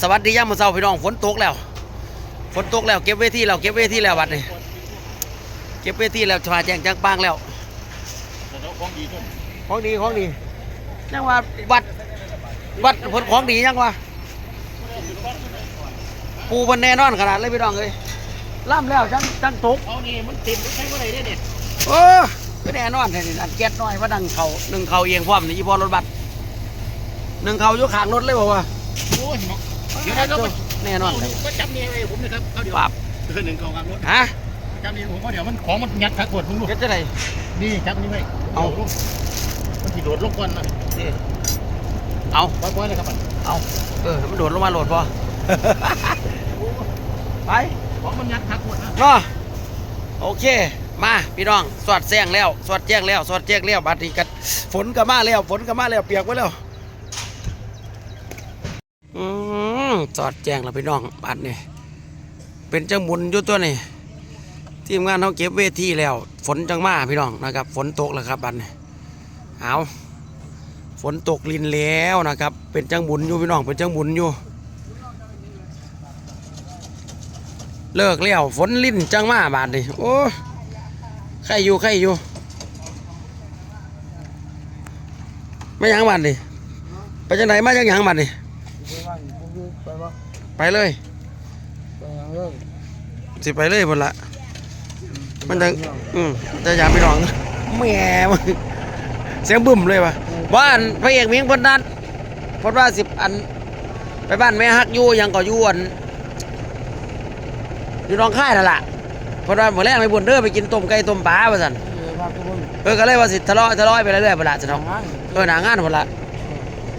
สวัสดียามมื้อเช้าพี่น้องฝนตกแล้วฝนตกแล้วเก็บเวทีแล้วเก็บเวทีแล้วบัดนี้เก็บเวทีแล้วชาแจงจังปางแล้วแต่เราของดีขึ้นของดีของดียังว่าวัดวัดผลของดียังว่าปูบนแน่นอนขนาดเลยพี่น้องเลยล่ำแล้วจังจังตกเอานี่มันติดใช้ก็ได้เนี่ยโอ้ก็แน่นอนแท้นี่อันแก๊สน้อยว่าดังเขาหนึ่งเขาเอียงพร้อมนี่อีพอรถบัสหนึ่งเขาอยู่ข้างรถเลยบอกว่าโอ้ย เนาะเดี๋ยวเราไปแน่นอนเลยก็จำนี่ไว้ผมนะครับเอาเดี๋ยวปรับเดือนหนึ่งเขากับรถฮะจำนี่ผมว่าเดี๋ยวมันของมันยัดขัดปวดผมดูเก็ดจะไหนนี่จับนี่ไว้เอาลูกมันถีโดดลงก่อนนะนี่เอาปล่อยๆเลยครับมันเอาเออมันโดดลงมาโหลดพอไปของมันยัดขัดปวดนะเนาะโอเคมาพี่น้องสวดแซงแล้วสวดแจ้งแล้วสวดแจ้งแล้วบัดนี้กันฝนก็มาแล้วฝนก็มาแล้วเปียกไว้แล้วอื มสอดแจ้งแล้วพี่น้องบัดนี้เป็นจังบุญยู่ตัวนี่ทีมงานเขาเก็บเวทีแล้ว ฝนจังมาพี่น้องนะครับ ฝนตกแล้วครับบัดนี้เอาฝนตกลินแล้วนะครับ เป็นจังบุญอยู่พี่น้องเป็นจังบุญอยู่ เลิกแล้วฝนลินจังมาบาดนี่โอ้ใครอยู่ใครอยู่ ไม่ยังบาดนี่ไปจังไหนมาจังยังบาดนี่ ไปเลยสิไปเลยพุ่นละมันจะอืมจะยามพี่น้องแหม่มึงเสียงบึ้มเลยวะบ้านพระเอกเมียงเพนนัดเพนว่าสิบอัน ไปบ้านแม่ฮักอยู่หยังก็อยู่อันอยู่หน้องค่ายนั่นแหละเพราะว่าเมื่อแรกไปบุญเด้อไปกินต้มไก่ต้มปลาว่าสันเออก็เลยว่าสิทะเลาะทะเลาะไปเรื่อยๆเวลาจะน้องเออหนางานหมดละ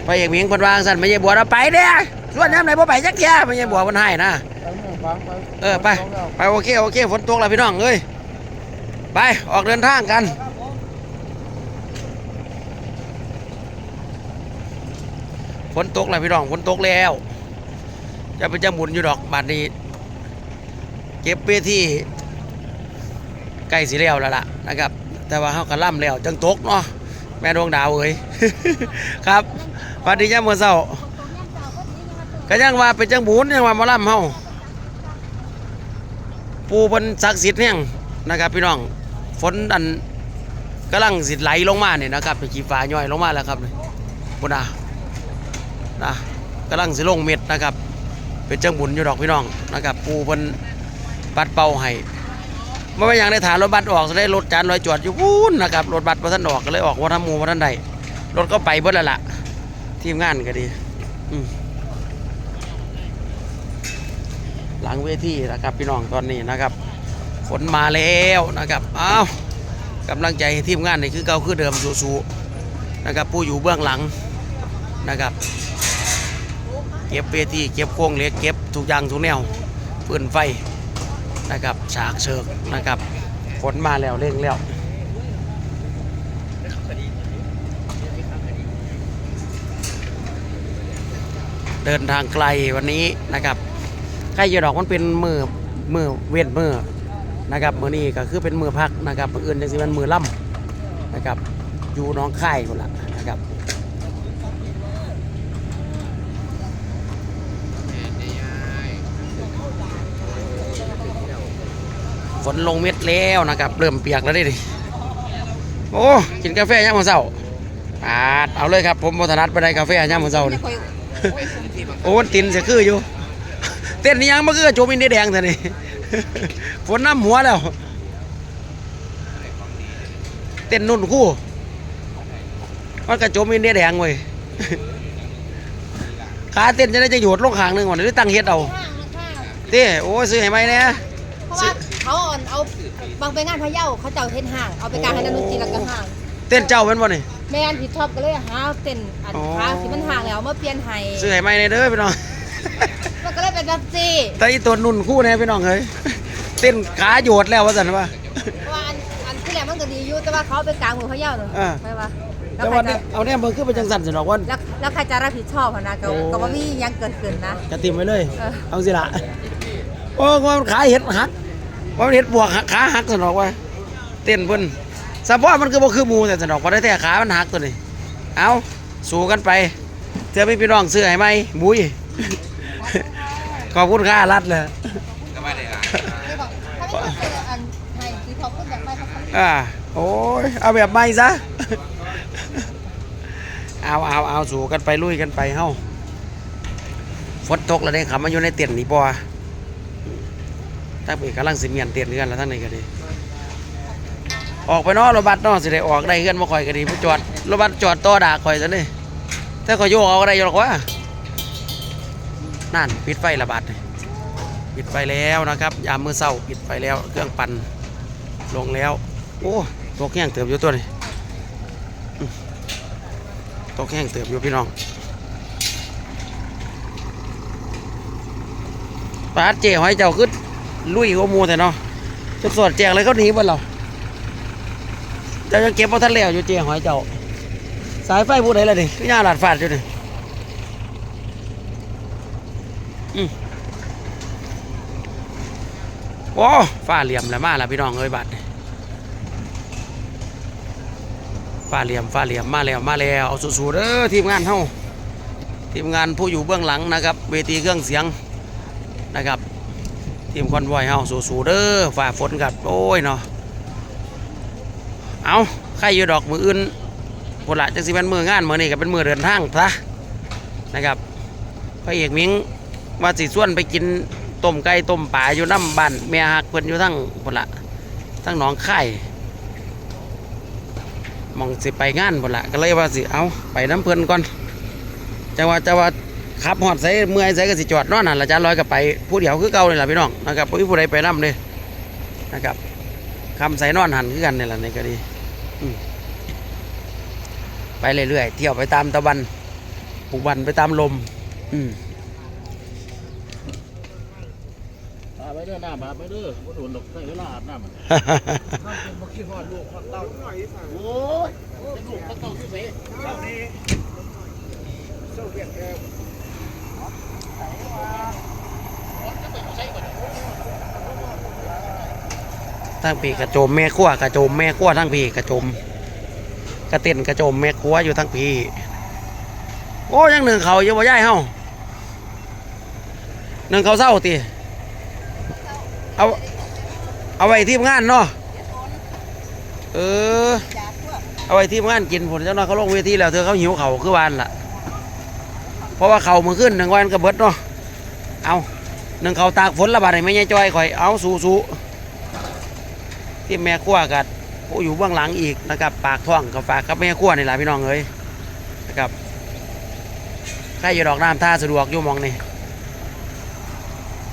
ไปเอกมิงเพิ่นวางสันไม่ใช่บัวเราไปเด้อ ส่วนย้ำไหนบ่ไปจักเที่ยไม่ใช่บัวเพิ่นให้นะ เออไป ไปโอเคโอเคฝนตกแล้วพี่น้องเอ้ยไปออกเดินทางกัน ฝนตกแล้วพี่น้องฝนตกแล้ว จะไปจะหมุนอยู่ดอกบัดนี้ เก็บเวทีใกล้สิแล้วแล้วล่ะนะครับ แต่ว่าเขากระล่ำแล้วจังตกเนาะแม่ดวงดาวเอ้ยครับสวัสดีจ้าเมื่อเช้า ก็ยังว่าเป็นจังบุญยังว่ามาล่ำเฮาปูเป็นศักดิ์สิทธิ์เนี่ยนะครับ พี่น้องฝนอันกำลังสิไหลลงมาเนี่ยนะครับเป็นขีฟ้าย่อยลงมาแล้วครับนี่บุญนะนะกำลังสิลงเม็ดนะครับ เป็นจังบุญอยู่ดอกพี่น้องนะครับปูเป็นบัตรเป่าให้เมื่อไม่อย่างได้ฐานรถบัสออกจะได้รถจานลอยจอดอยู่วู้นนะครับรถบัสพอท่านออกก็เลยออกว่าทำมูว่าท่านใดรถก็ไปเบิดแล้วล่ะทีมงานก็ดี อืมหลั งเวทีนะครับ พี่น้องตอนนี้นะครับฝนมาแล้วนะครับอ้าวกำลังใจทีมงานนี่คือเก่าคือเดิมสู้ๆนะครับ ผู้อยู่เบื้องหลังนะครับ เก็บเวทีเก็บโครงเหล็กเก็บทุกอย่างทุกแนวปืนไฟนะครับฉากเชิกนะครับฝนมาแล้วเร่งแล้วเดินทางไกลวันนี้นะครับ ใกล้จะดอกมันเป็นมือมือเว้นมือนะครับมือนี้ก็คือเป็นมือพักนะครับมืออื่นจังสิมันมือล่ำนะครับอยู่หน้องค่ายคนละนะครับฝนลงเม็ดแล้วนะครับ เริ่มเปียกแล้วเด้ดิ โอ้กินกาแฟย่ามมื้อเช้าปาดเอาเลยครับ ผมบถนัดไปได้กาแฟย่ามมื้อเช้านี่โอ้มันตินเสียคืออยู่ เต้นนี่ยังมาคือโจมอินเดียแดงเท่านี้ฝนน้ำหัวแล้ว เต้นนุ่นคู่มันกระโจมอินเดียแดงเว้ยขาเต้นจะได้จะโยดลงขางหนึ่งวันหรือตั้งเฮ็ดเอาเต้โอ้ยซื้อให้ไหมเนี่ยเพราะว่าเขาอ่อนเอาบางไปงานพะเยาเขาเจ้าเทนห่างเอาไปกลางให้นันนุจีแล้วก็ห่าง เต้นเจ้าเป็นบ่นี่แม่อันผิดชอบก็เลยหาเต้นอันอ๋อขาที่มันห่างแล้วมาเปลี่ยนให้ซื้อให้ไหมเนี่ยเด้อพี่น้อง มันก็เลยเป็นแบบจีแต่อีตัวนุ่นคู่เนี่ยพี่น้องเฮ้ยเต้นขาโยดแล้วว่าสันว่า เพราะว่าอันอันที่แรกมันก็ดีอยู่แต่ว่าเขาเอาไปกลางเมืองพะเยาเนอะอ่าใช่ปะแล้แต่วใครว่าจะเนี่ยเอาเนี่ยมันขึ้นไปจังสันสินอกว่า แล้วแล้วใครจะรับผิดชอบอะนะก็โอ้ ก็ว่ามีหยังเกิดขึ้นนะจะติมไว้เลย เออ เอาสิละโอ้ว่ามันขาเห็ดหักว่ามันเห็ดบวกหักขาหักสนอกว่าเต้นเพิ่นสะโพกมันคือบ่คือหมูแต่สนอกพอได้แต่ขามันหักตัวนี้เอาสู้กันไปเธอไม่พี่น้องซื้อให้ไหมบุย ขอบคุณค่ารัดเลยก็ไม่ได้หลายนี่บอกถ้าไม่มีคนอันให้คือเขาพูดแบบไม่เขาพูดอ่าโอ้ยเอาแบบใหม่ซะ เอาเอาเอาสู่กันไปลุยกันไปเฮ้าฝนตกแล้วได้ขับมาอยู่ในเตียนนี่ปอถ้าเปิดกำลังสิเมียนเตียนเรือนแล้วทั้งนี้ก็ดีออกไปเนอรถบัสเนอสิได้ออกได้เฮือนมาคอยก็ดีผู้จอดรถบัสจอดต่อด่าคอยซะนี่แต่คอยโยกเอาอะไรอยู่หรอกวะ นั่นปิดไฟระบาดปิดไฟแล้วนะครับ ยามมือเศร้าปิดไฟแล้วเครื่องปั่นลงแล้ว โอ้ตกแห้งเติบอยู่ตัวนี้ตกแห้งเติบอยู่พี่น้องปาดเจ๋หอยเจ้าขึ้นลุยหัวหมูแต่เนาะจะสอดแจกเลยเขาหนีบ่เราเจ้ายังเก็บเอาทันแล้วอยู่เจ๋หอยเจ้า สายไฟผู้ใดล่ะนี่คือย่าหลาดฟาดอยู่นี่อืม โอ้ฟ้าเหลี่ยมแล้วมาแล้วพี่น้องเอ้ยบัดนี่ฟ้าเหลี่ยมฟ้าเหลี่ยมมาแล้วมาแล้วเอาสู้ๆเด้อทีมงานเฮาทีมงานผู้อยู่เบื้องหลังนะครับเวทีเครื่องเสียงนะครับ ทีมคอนวอยเฮาสู้ๆเด้อฝ่าฝนกับโอ้ยเนาะเอาใครอยู่ดอกมืออื่นพนละจังสิเป็นมืองานมือนี่ก็เป็นมือเดินทางซะนะครับพระเอกมิงว่าสิส่วนไปกิน ต้มไก่ต้มป่าอยู่น้ำบ้านแม่ฮักเพิ่นอยู่ทั้งพนละทั้งหนองไข่มองสิไปงานพุ่นละก็เลยว่าสิเอาไปน้ำเพื่นก่อนจะว่าจะว่าขับหอดใส่เมื่อยใส่ก็สิจอดนอนนั่นละจ้าลอยกับไปผู้เดียวคือเก่าเลยล่ะพี่น้องนะครับผู้ผู้ใดไปน้ำเลยนะครับคำใส่นอนหันคือกันนี่แหละในก็ดีไปเรื่อยๆเที่ยวไปตามตะวันปลุกวันไปตามลม อืม พาไป เด้อหน้าพาไปเด้อบ่โดนดอกใส่เวลาอาบน้ำมันบ่คิดฮอดลูกฮอดเต้าโอ้ยจะลูกเขาเต้าอยู่ไสเต้านี่เต้าเวียนแก้วทั้งปีกระโจมแม่ขั้วกระโจมแม่ขั้วทั้งปีกระโจมกระเต้นกระโจมแม่ขั้วอยู่ทั้งปีโอ้ยังหนึ่งเขาอยู่บ่ย่ายเฮาหนึ่งเขาเศร้าตี เอาเอาไว้ทีมงานเนาะเออ เอาไว้ทีมงานกินผลเจ้าน้อยเขาลงเวทีแล้วเธอเขาหิวเขาคือวานล่ะ เพราะว่าเขามือขึ้นหนึ่งวันก็เบิดเนาะเอาหนึ่งเขาตากฝนระบาดให้ไม่ใช่จอยข่อยเอาสู้สู้ที่แม่ขั้วกับผู้อยู่เบื้องหลังอีกนะครับ ปากท้องกับฝากกับแม่ขั้วนี่แหละพี่น้องเอ้ยนะครับใครอยู่ดอกน้ำท่าสะดวกอยู่มองนี่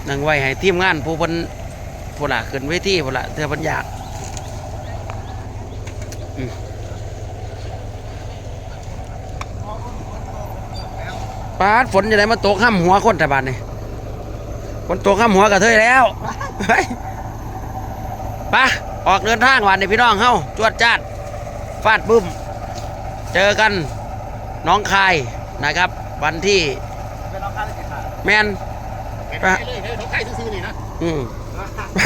หนั่งไว้ให้ทีมงานผู้เพิ่นผู้ละขึ้นเวทีผู้ละเธอเพิ่นอยากอืมปาดฝนจะได้มาตกห้ามหัวคนแต่บานนี่ฝนตกห้ามหัวกระเทยแล้วเฮ้ยไปออกเดินทางวันนี้พี่น้องเฮาจวดจ้าดฟาดบึ้ม เจอกันหน้องคายนะครับ วันที่เป็นน้องข้าได้สิค่ะแมนเป็นไปเลยเด้อน้องไข่ซื่อๆนี่นะอืม ไป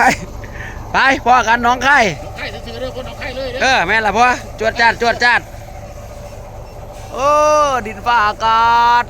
ไปพ่อกันหน้องคายน้องไข่ซื่อๆเด้อคนน้องไข่เลยเด้อเออแม่นละพ่อจวดจ้าดจวดจ้าดโอ้ดินฟ้าอากาศ